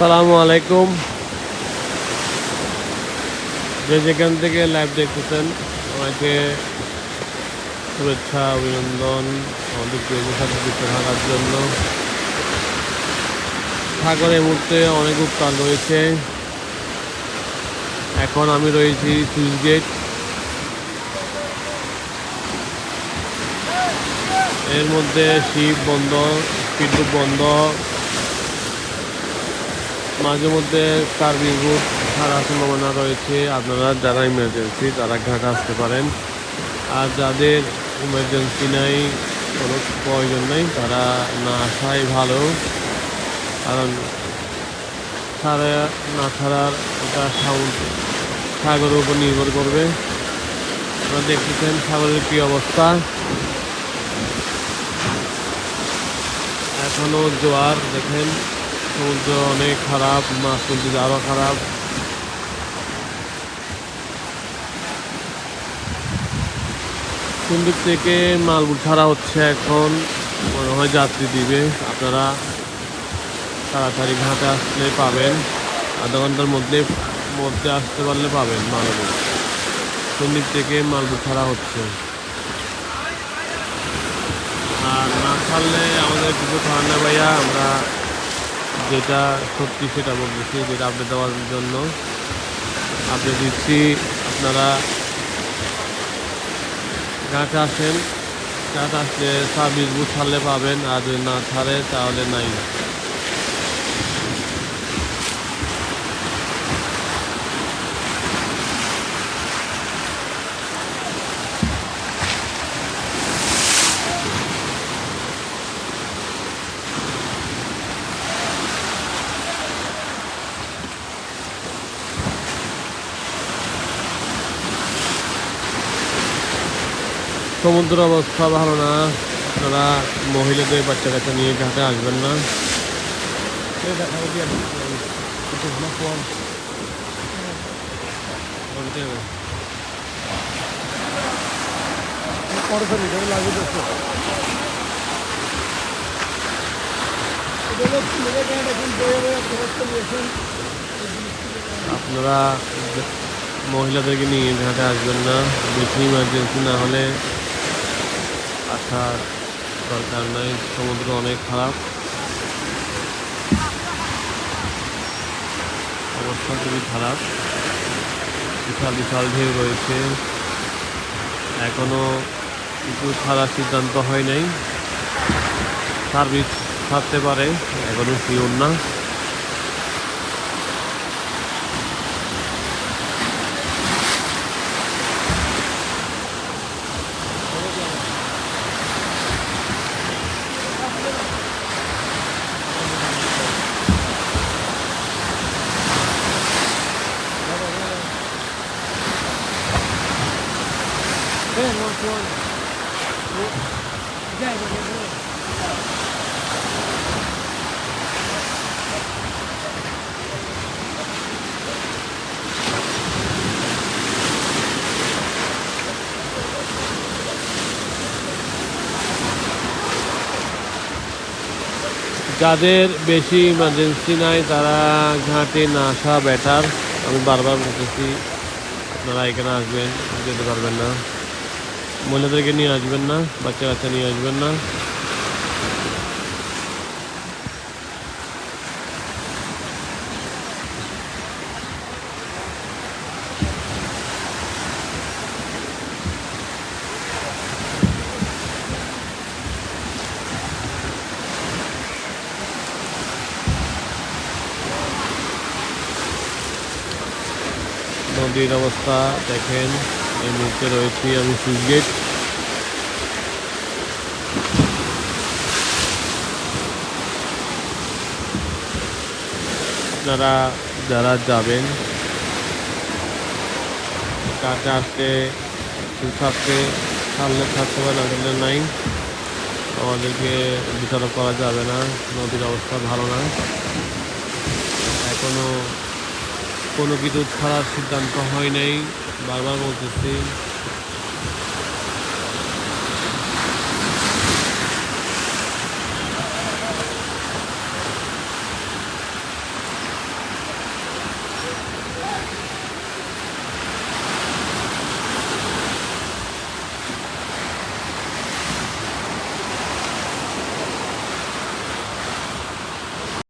আসসালামু আলাইকুম। যে যেখান থেকে লাইভ দেখতেছেন আমাকে শুভেচ্ছা, অভিনন্দন, আমাদের প্রিয়দের সাথে যুক্ত থাকার জন্য। সাগর এই মুহূর্তে অনেক উত্তাল রয়েছে। এখন আমি রয়েছি সুইচ গেট। এর মধ্যে শিপ বন্ধ, স্পিড বন্ধ। মাঝে মধ্যে সার্ভিস বুট ছাড়ার সম্ভাবনা রয়েছে। আপনারা যারা ইমার্জেন্সি তারা ঘাট আসতে পারেন। আর যাদের ইমার্জেন্সি নাই, কোনো প্রয়োজন নেই, তারা না আসাই ভালো। কারণ ছাড়া, না ছাড়ার এটা সাউন্ড সাগরের উপর নির্ভর করবে। আপনারা দেখতেছেন সাগরের কী অবস্থা। এখনও জোয়ার, দেখেন। সমুদ্র অনেক খারাপ মাছ তুলতে আরও খারাপ। কোন দিক থেকে মালবুট ছাড়া হচ্ছে এখন, মনে হয় যাত্রী দিবে আপনারা। তাড়াতাড়ি ঘাটে আসলে পাবেন, আধা ঘণ্টার মধ্যে মধ্যে আসতে পারলে পাবেন মালবুট কোন দিক থেকে মালবুট ছাড়া হচ্ছে। আর না ছাড়লে আমাদের কিছু খাওয়ার না ভাইয়া, আমরা যেটা সত্যি সেটা বলতেছি, যেটা আপডেট দেওয়ার জন্য। আপডেট দিচ্ছি, আপনারা গাছ আসেন, গাছ আসলে সার্ভিস বুঝ ছাড়লে পাবেন, আর যদি না ছাড়ে তাহলে নাই। সমুদ্র অবস্থা ভালো না। আপনারা মহিলাদের বাচ্চা কাচ্চা নিয়ে ঘাটে আসবেন না। আপনারা মহিলাদেরকে নিয়ে ঘাটে আসবেন না। বেশি ইমার্জেন্সি না হলে আসার দরকার নাই, সমুদ্র অনেক খারাপ। অবস্থা খুবই খারাপ। বিশাল বিশাল ঢেউ রয়েছে। এখনও কিছু ছাড়ার সিদ্ধান্ত হয় নাই। সার্ভিস ছাড়তে পারে, এখনও শিওর না। যাদের বেশি ইমার্জেন্সি নাই, তারা ঘাটে না আসা বেটার আমি বারবার বলতেছি, আপনারা এখানে আসবেন, যেতে পারবেন না। মহিলাদেরকে নিয়ে আসবেন না বাচ্চা কাচ্চা নিয়ে আসবেন না। নদীর অবস্থা দেখেন। এই মুহূর্তে রয়েছি আমি সুইচ গেট আপনারা যারা যাবেন, কাছে আসতে থাকতে ছাড়লে থাকতে পারে থাকলে নাই। আমাদেরকে বিচারক করা যাবে না, নদীর অবস্থা ভালো না। এখনও কোনো কিছু ছাড়ার সিদ্ধান্ত হয় নাই। but I won't want to see